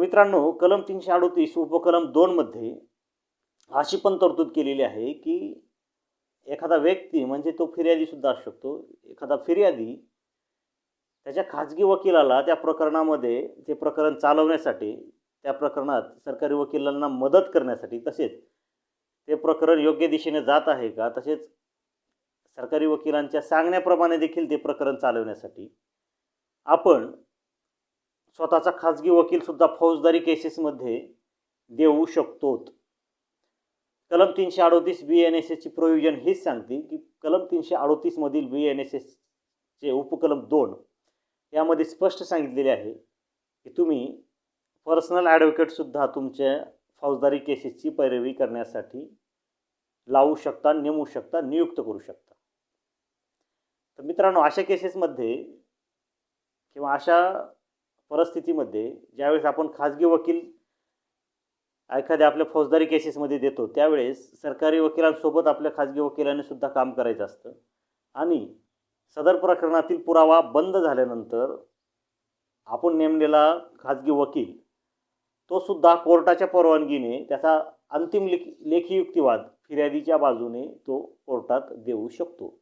मित्रांनो कलम तीनशे अडोतीस उपकलम दोनमध्ये अशी पण तरतूद केलेली आहे की एखादा व्यक्ती म्हणजे तो फिर्यादीसुद्धा असू शकतो. एखादा फिर्यादी त्याच्या खाजगी वकिलाला त्या प्रकरणामध्ये ते प्रकरण चालवण्यासाठी त्या प्रकरणात सरकारी वकिलांना मदत करण्यासाठी तसेच ते प्रकरण योग्य दिशेने जात आहे का तसेच सरकारी वकिलांच्या सांगण्याप्रमाणे देखील ते प्रकरण चालवण्यासाठी आपण स्वतःचा खाजगी वकीलसुद्धा फौजदारी केसेसमध्ये देऊ शकतो कलम तीनशे अडोतीस बी एन एस एसची प्रोव्हिजन हीच सांगते की कलम तीनशे अडोतीसमधील बी एन एस एसचे उपकलम दोन यामध्ये स्पष्ट सांगितलेले आहे की तुम्ही पर्सनल ॲडव्होकेटसुद्धा तुमच्या फौजदारी केसेसची पैरवी करण्यासाठी लावू शकता नेमू शकता नियुक्त करू शकता. तर मित्रांनो अशा केसेसमध्ये किंवा अशा परिस्थितीमध्ये ज्यावेळेस आपण खाजगी वकील एखाद्या आपल्या फौजदारी केसेसमध्ये देतो त्यावेळेस सरकारी वकिलांसोबत आपल्या खाजगी वकिलांनी सुद्धा काम करायचं असतं. आणि सदर प्रकरणातील पुरावा बंद झाल्यानंतर आपण नेमलेला खाजगी वकील तो सुद्धा कोर्टाच्या परवानगीने त्याचा अंतिम लेखी लेखी युक्तिवाद फिर्यादीच्या बाजूने तो कोर्टात देऊ शकतो.